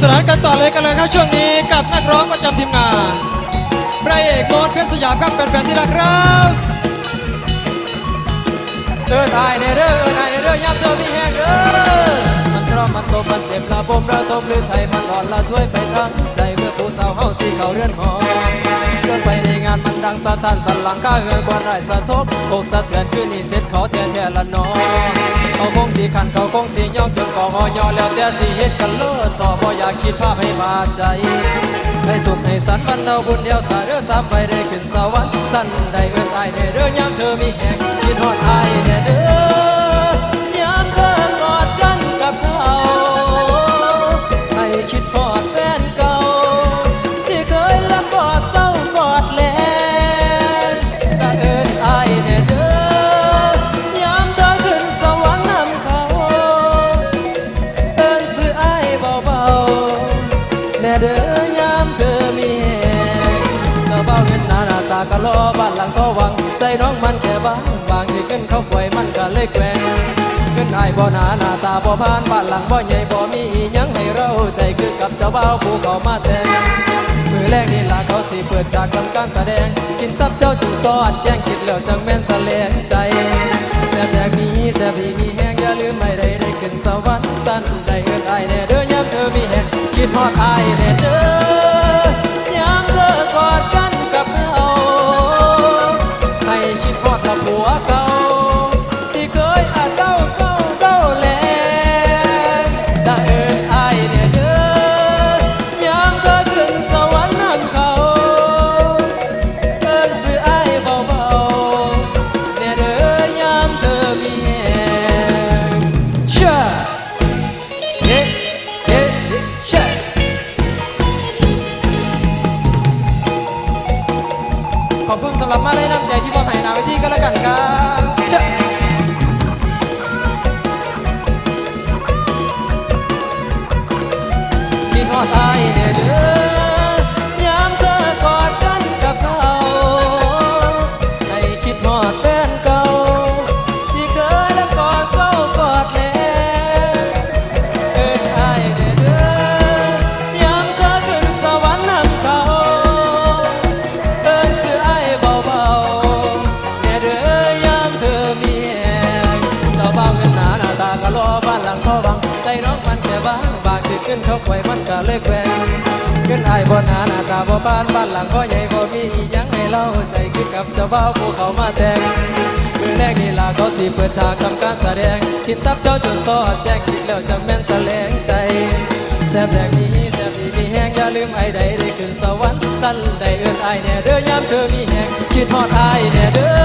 สนานกันต่อเลยกันเลยครับช่วงนี้กับนักร้องประจำทีมงานพระเอกโมนเพชรสยามครับเป็นแฟนๆที่รักครับเอินไอายเนเด้อเอินไอายเนเด้อยามเธอมีแหงเด้อมันทรมันตกมันเจ็บละบมระทมหรือไทยมันอ่อนละช่วยไปทั้งใจเมื่อผู้สาวเฮาสีเขาเรือนหอ เดินไปในงานมันดังสะท้านสันหลังข้าเฮือนกวนได้สะทบอกสะเทือนคือนี่เสร็จขอแท้แท้ละนอเขาคงสีขันเขาคงสีย่องจนกองอยอแล้วแต่สีเฮ็ดกันเลิศต่อบ่อยากคิดภาพให้บาดใจให้สุขให้สันวันเอาบุญเดียวสาเรือสามไปได้ขึ้นสวรรค์สั้นได้เอื้อนอายเน่เด้อยามเธอมีแหงคิดฮอดอา เด้อยามเธอมีแหงเจ้าเบ้าเงินหนาหน้าตากะลอบ้านหลังทอวัง ใจน้องมันแค่บางบางที่เงินเขาป่วยมันก็เลยแกว่งเงินอายบ่หนาหน้าตาบ่พานบ้านหลังบ่ใหญ่บ่มีอีหยังให้เราใจคือกับเจ้าเบ้าผู้เขามาแต่งมือแรกนี่ล่ะเขาสิเปิดฉากทำการแสดง กินตับเจ้าจึงซอดแจ้งคิดแล้วจังแม่นแสลงใจแซ่บแยกมีแซ่บดีมีแห้งอย่าลืมไม่ได้ได้ขึ้นสวรรค์สั้นได้เอิ้นอายแน่ งคิดฮอดอายแน่เด้อ อบคุณสำหรับมาได้น้ำใจที่มอบให้นาเวทีก็แล้วกันครับานหลังทอวัง ใจน้องมันแค่บางบางที่ขึ้นเขาไว้มันก็เลยแกว่งเงินไอ้บ่หนาหน้าตาบ่ปานบ้านหลังบ่ใหญ่บ่มียังให้เล่าใจคือกับเจ้าบ่าวผู้เขามาแต่งมือแรกนี่ล่ะเขาสิเปิดฉากทำการแสดง คิดตับเจ้าจนซอดแจ้งคิดแล้วจะแม่นแสลงใจแซ่บแดงนี้แซ่บดีมีแห้งอย่าลืมไอ้ใดได้ขึ้นสวรรค์สั้นได้เอื้อนไอ้แน่เด้อยามเธอมีแห้งคิดฮอดไอ้แน่เด้อ